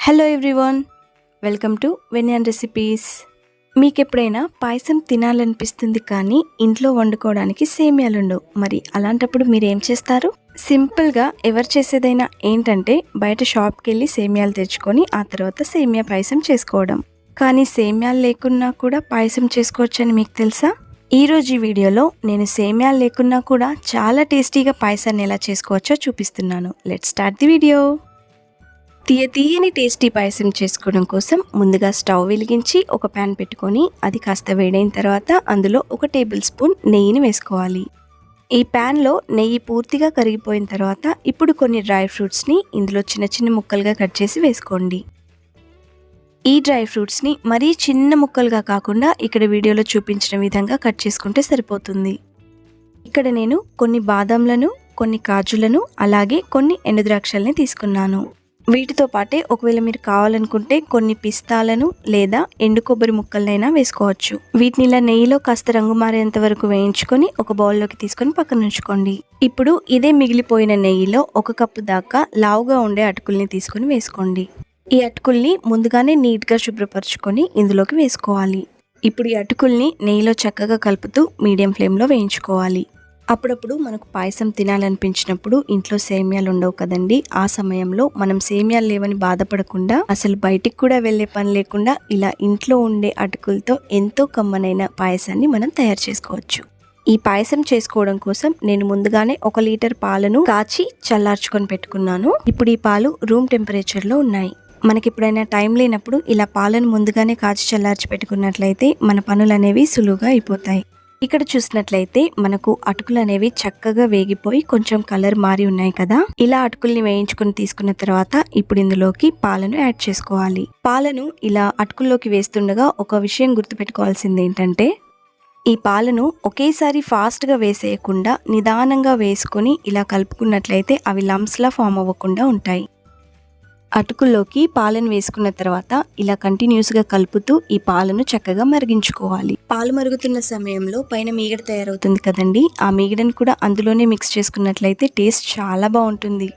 Hello everyone welcome to Venyan recipes మీకు ఎప్పుడైనా పాయసం తినాలనిపిస్తుంది కానీ ఇంట్లో వండుకోవడానికి సేమియాలుండవు. మరి అలాంటప్పుడు మీరు ఏం చేస్తారు? సింపుల్గా ఎవరు చేసేదైనా ఏంటంటే బయట షాప్కి వెళ్ళి సేమియాలు తెచ్చుకొని ఆ తర్వాత సేమియా పాయసం చేసుకోవడం. కానీ సేమియాలు లేకున్నా కూడా పాయసం చేసుకోవచ్చని మీకు తెలుసా? ఈరోజు ఈ వీడియోలో నేను సేమియాలు లేకున్నా కూడా చాలా టేస్టీగా పాయసాన్ని ఎలా చేసుకోవచ్చో చూపిస్తున్నాను. లెట్ స్టార్ట్ ది వీడియో తీయ తీయని టేస్టీ పాయసం చేసుకోవడం కోసం ముందుగా స్టవ్ వెలిగించి ఒక ప్యాన్ పెట్టుకొని అది కాస్త వేడైన తర్వాత అందులో ఒక టేబుల్ స్పూన్ నెయ్యిని వేసుకోవాలి. ఈ ప్యాన్లో నెయ్యి పూర్తిగా కరిగిపోయిన తర్వాత ఇప్పుడు కొన్ని డ్రై ఫ్రూట్స్ని ఇందులో చిన్న చిన్న ముక్కలుగా కట్ చేసి వేసుకోండి. ఈ డ్రై ఫ్రూట్స్ని మరీ చిన్న ముక్కలుగా కాకుండా ఇక్కడ వీడియోలో చూపించిన విధంగా కట్ చేసుకుంటే సరిపోతుంది. ఇక్కడ నేను కొన్ని బాదంలను కొన్ని కాజులను అలాగే కొన్ని ఎండుద్రాక్షల్ని తీసుకున్నాను. వీటితో పాటే ఒకవేళ మీరు కావాలనుకుంటే కొన్ని పిస్తాలను లేదా ఎండు కొబ్బరి ముక్కలనైనా వేసుకోవచ్చు. వీటిని ఇలా నెయ్యిలో కాస్త రంగు మారేంత వరకు వేయించుకొని ఒక బౌల్లోకి తీసుకొని పక్కన ఉంచుకోండి. ఇప్పుడు ఇదే మిగిలిపోయిన నెయ్యిలో ఒక కప్పు దాకా లావుగా ఉండే అటుకుల్ని తీసుకొని వేసుకోండి. ఈ అటుకుల్ని ముందుగానే నీట్గా శుభ్రపరచుకొని ఇందులోకి వేసుకోవాలి. ఇప్పుడు ఈ అటుకుల్ని నెయ్యిలో చక్కగా కలుపుతూ మీడియం ఫ్లేమ్లో వేయించుకోవాలి. అప్పుడప్పుడు మనకు పాయసం తినాలనిపించినప్పుడు ఇంట్లో సేమియాలు ఉండవు కదండి. ఆ సమయంలో మనం సేమియాలు లేవని బాధపడకుండా అసలు బయటికి కూడా వెళ్ళే పని లేకుండా ఇలా ఇంట్లో ఉండే అటుకులతో ఎంతో కమ్మనైన పాయసాన్ని మనం తయారు చేసుకోవచ్చు. ఈ పాయసం చేసుకోవడం కోసం నేను ముందుగానే ఒక లీటర్ పాలను కాచి చల్లార్చుకొని పెట్టుకున్నాను. ఇప్పుడు ఈ పాలు రూమ్ టెంపరేచర్లో ఉన్నాయి. మనకి ఎప్పుడైనా టైం లేనప్పుడు ఇలా పాలను ముందుగానే కాచి చల్లార్చి పెట్టుకున్నట్లయితే మన పనులు అనేవి సులువుగా అయిపోతాయి. ఇక్కడ చూసినట్లయితే మనకు అటుకులు అనేవి చక్కగా వేగిపోయి కొంచెం కలర్ మారి ఉన్నాయి కదా. ఇలా అటుకుల్ని వేయించుకుని తీసుకున్న తర్వాత ఇప్పుడు ఇందులోకి పాలను యాడ్ చేసుకోవాలి. పాలను ఇలా అటుకుల్లోకి వేస్తుండగా ఒక విషయం గుర్తుపెట్టుకోవాల్సింది ఏంటంటే ఈ పాలను ఒకేసారి ఫాస్ట్గా వేసేయకుండా నిదానంగా వేసుకొని ఇలా కలుపుకున్నట్లయితే అవి లంప్స్లా ఫామ్ అవ్వకుండా ఉంటాయి. అటుకుల్లోకి పాలను వేసుకున్న తర్వాత ఇలా కంటిన్యూస్గా కలుపుతూ ఈ పాలను చక్కగా మరిగించుకోవాలి. పాలు మరుగుతున్న సమయంలో పైన మీగడ తయారవుతుంది కదండి ఆ మీగడను కూడా అందులోనే మిక్స్ చేసుకున్నట్లయితే టేస్ట్ చాలా బాగుంటుంది.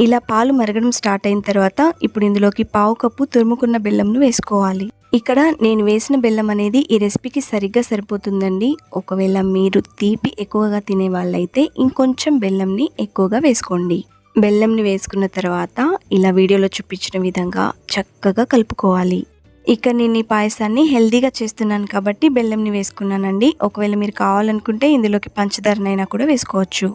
ఇలా పాలు మరగడం స్టార్ట్ అయిన తర్వాత ఇప్పుడు ఇందులోకి పావు కప్పు తురుముకున్న బెల్లంను వేసుకోవాలి. ఇక్కడ నేను వేసిన బెల్లం అనేది ఈ రెసిపీకి సరిగ్గా సరిపోతుందండి. ఒకవేళ మీరు తీపి ఎక్కువగా తినే వాళ్ళైతే ఇంకొంచెం బెల్లంని ఎక్కువగా వేసుకోండి. బెల్లంని వేసుకున్న తర్వాత ఇలా వీడియోలో చూపించిన విధంగా చక్కగా కలుపుకోవాలి. ఇక నేను ఈ పాయసాన్ని హెల్దీగా చేస్తున్నాను కాబట్టి బెల్లంని వేసుకున్నానండి. ఒకవేళ మీరు కావాలనుకుంటే ఇందులోకి పంచదారనైనా కూడా వేసుకోవచ్చు.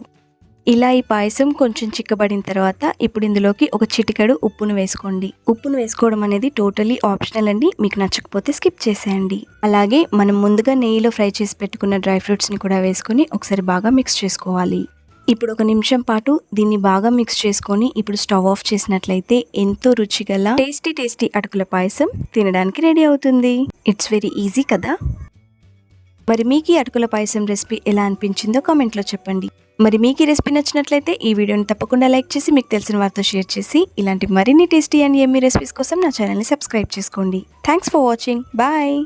ఇలా ఈ పాయసం కొంచెం చిక్కబడిన తర్వాత ఇప్పుడు ఇందులోకి ఒక చిటికెడు ఉప్పును వేసుకోండి. ఉప్పును వేసుకోవడం అనేది టోటలీ ఆప్షనల్ అండి. మీకు నచ్చకపోతే స్కిప్ చేసేయండి. అలాగే మనం ముందుగా నెయ్యిలో ఫ్రై చేసి పెట్టుకున్న డ్రై ఫ్రూట్స్ని కూడా వేసుకొని ఒకసారి బాగా మిక్స్ చేసుకోవాలి. ఇప్పుడు ఒక నిమిషం పాటు దీన్ని బాగా మిక్స్ చేసుకొని ఇప్పుడు స్టవ్ ఆఫ్ చేసినట్లయితే ఎంతో రుచిగల టేస్టీ టేస్టీ అటుకుల పాయసం తినడానికి రెడీ అవుతుంది. ఇట్స్ వెరీ ఈజీ కదా? మరి మీకు ఈ అటుకుల పాయసం రెసిపీ ఎలా అనిపించిందో కామెంట్లో చెప్పండి. మరి మీకు ఈ రెసిపీ నచ్చినట్లయితే ఈ వీడియోని తప్పకుండా లైక్ చేసి మీకు తెలిసిన వారితో షేర్ చేసి ఇలాంటి మరిన్ని టేస్టీ అండ్ ఎమ్మీ రెసిపీస్ కోసం నా ఛానల్ని సబ్స్క్రైబ్ చేసుకోండి. Thanks for watching bye